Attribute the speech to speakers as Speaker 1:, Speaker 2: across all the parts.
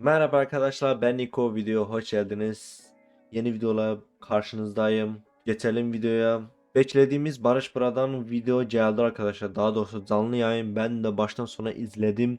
Speaker 1: Merhaba arkadaşlar ben Niko video hoş geldiniz. Yeni videola karşınızdayım. Geçelim videoya. Beklediğimiz Barış Buradan video geldi arkadaşlar. Daha doğrusu canlı yayın ben de baştan sona izledim.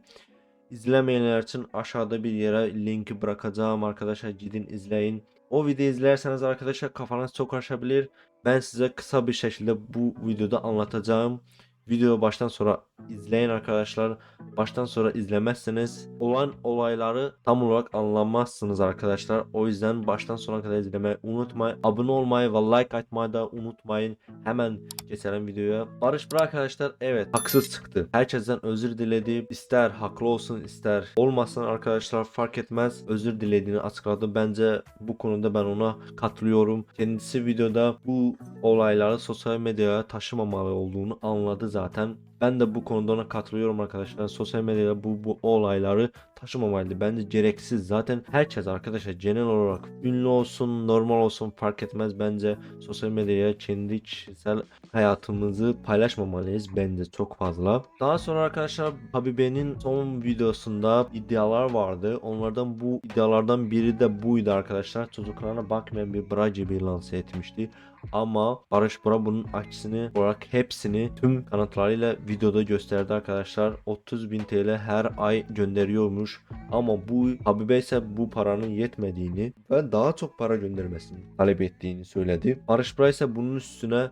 Speaker 1: İzlemeyenler için aşağıda bir yere linki bırakacağım arkadaşlar gidin izleyin. O videoyu izlerseniz arkadaşlar kafanız çok açabilir. Ben size kısa bir şekilde bu videoda anlatacağım. Videoyu baştan sonra izleyin arkadaşlar. Baştan sonra izlemezseniz olan olayları tam olarak anlamazsınız arkadaşlar. O yüzden baştan sona kadar izlemeyi unutmayın. Abone olmayı ve like atmayı da unutmayın. Hemen geçelim videoya. Barış Bırak arkadaşlar evet haksız çıktı. Herkesten özür diledi. İster haklı olsun ister olmasın arkadaşlar fark etmez. Özür dilediğini açıkladı. Bence bu konuda ben ona katılıyorum. Kendisi videoda bu olayları sosyal medyaya taşımamalı olduğunu anladı zaten. Ben de bu konuda ona katılıyorum arkadaşlar. Sosyal medyada bu, bu olayları taşımamalıydı. Bence gereksiz. Zaten herkes arkadaşlar genel olarak ünlü olsun, normal olsun fark etmez. Bence sosyal medyaya kendi kişisel hayatımızı paylaşmamalıyız bence çok fazla. Daha sonra arkadaşlar Habibe'nin son videosunda iddialar vardı. Onlardan bu iddialardan biri de buydu arkadaşlar. Çocuklarına bakmayan bir bra gibi lanse etmişti. Ama Barış Bora bunun aksini olarak hepsini tüm kanıtlarıyla videoda gösterdi arkadaşlar. 30.000 TL her ay gönderiyormuş. Ama bu Habibe ise bu paranın yetmediğini ve daha çok para göndermesini talep ettiğini söyledi. Barış Bora ise bunun üstüne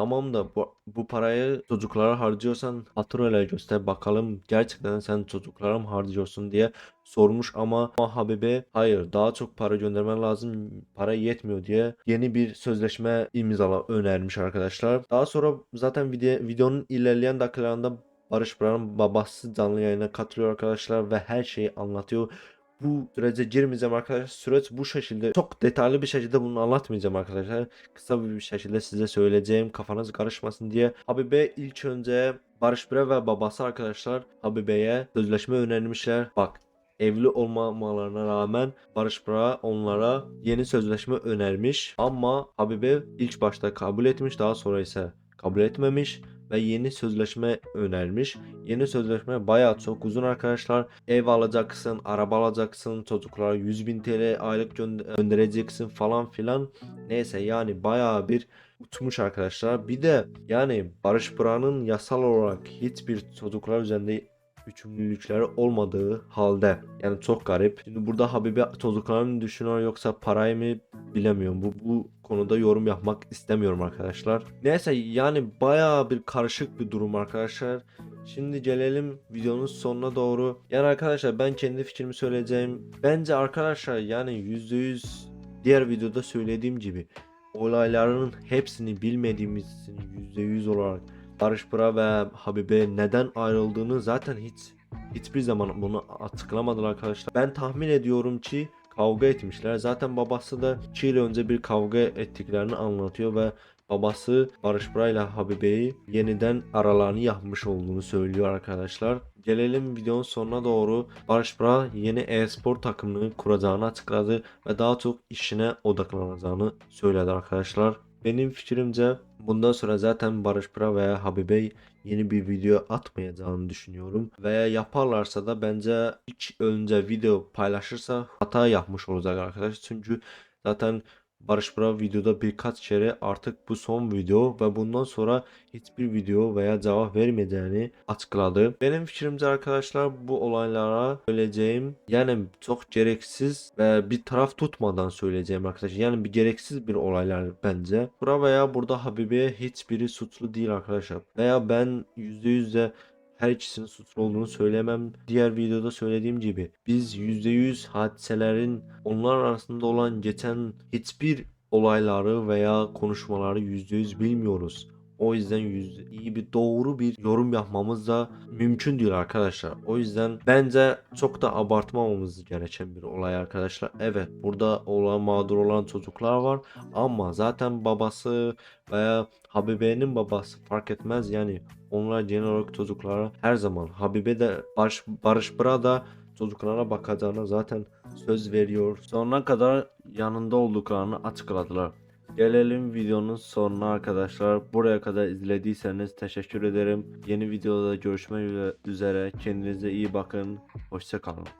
Speaker 1: Tamam da bu, bu parayı çocuklara harcıyorsan faturayla göster bakalım gerçekten sen çocuklara mı harcıyorsun diye sormuş ama, ama Habibe hayır daha çok para göndermen lazım para yetmiyor diye yeni bir sözleşme imzala önermiş arkadaşlar. Daha sonra zaten video, videonun ilerleyen dakikalarında Barış Buran'ın babası canlı yayına katılıyor arkadaşlar ve her şeyi anlatıyor. Bu sürece girmeyeceğim arkadaşlar. Süreç bu şekilde çok detaylı bir şekilde bunu anlatmayacağım arkadaşlar. Kısa bir şekilde size söyleyeceğim kafanız karışmasın diye. Habibe ilk önce Barış Bire ve babası arkadaşlar Habibe'ye sözleşme önermişler. Bak evli olmamalarına rağmen Barış Bra onlara yeni sözleşme önermiş. Ama Habibe ilk başta kabul etmiş daha sonra ise kabul etmemiş ve yeni sözleşme önermiş. Yeni sözleşme bayağı çok uzun arkadaşlar. Ev alacaksın, araba alacaksın, çocuklara 100 bin TL aylık gönder- göndereceksin falan filan. Neyse yani bayağı bir uçmuş arkadaşlar. Bir de yani Barış Buran'ın yasal olarak hiçbir çocuklar üzerinde yükümlülükleri olmadığı halde yani çok garip. Şimdi burada Habibe çocuklarını düşünüyor yoksa parayı mı bilemiyorum. Bu bu konuda yorum yapmak istemiyorum arkadaşlar. Neyse yani bayağı bir karışık bir durum arkadaşlar. Şimdi gelelim videonun sonuna doğru. Yani arkadaşlar ben kendi fikrimi söyleyeceğim. Bence arkadaşlar yani %100 diğer videoda söylediğim gibi olayların hepsini bilmediğimiz %100 olarak Barış Bıra ve Habibe neden ayrıldığını zaten hiç hiçbir zaman bunu açıklamadılar arkadaşlar. Ben tahmin ediyorum ki kavga etmişler. Zaten babası da 2 yıl önce bir kavga ettiklerini anlatıyor ve babası Barış Bıra ile Habibe'yi yeniden aralarını yapmış olduğunu söylüyor arkadaşlar. Gelelim videonun sonuna doğru. Barış Bıra yeni e-spor takımını kuracağını açıkladı ve daha çok işine odaklanacağını söyledi arkadaşlar. Benim fikrimce bundan sonra zaten Barış Bıra veya Habibe yeni bir video atmayacağını düşünüyorum. Veya yaparlarsa da bence ilk önce video paylaşırsa hata yapmış olacak arkadaşlar. Çünkü zaten Barış Bıra videoda birkaç kere artık bu son video ve bundan sonra hiçbir video veya cevap vermeyeceğini açıkladı. Benim fikrimce arkadaşlar bu olaylara söyleyeceğim yani çok gereksiz ve bir taraf tutmadan söyleyeceğim arkadaşlar. Yani bir gereksiz bir olaylar bence. Bura veya burada Habibe hiçbiri suçlu değil arkadaşlar. Veya ben %100 de her ikisinin suçlu olduğunu söylemem. Diğer videoda söylediğim gibi biz %100 hadiselerin onlar arasında olan geçen hiçbir olayları veya konuşmaları %100 bilmiyoruz. O yüzden yüzde iyi bir doğru bir yorum yapmamız da mümkün değil arkadaşlar. O yüzden bence çok da abartmamamız gereken bir olay arkadaşlar. Evet burada olan mağdur olan çocuklar var ama zaten babası veya Habibe'nin babası fark etmez yani onlar genel olarak çocuklara her zaman Habibe de Barış, Barış Bıra da çocuklara bakacağına zaten söz veriyor. Sonuna kadar yanında olduklarını açıkladılar. Gelelim videonun sonuna arkadaşlar. Buraya kadar izlediyseniz teşekkür ederim. Yeni videoda görüşmek üzere. Kendinize iyi bakın. Hoşçakalın.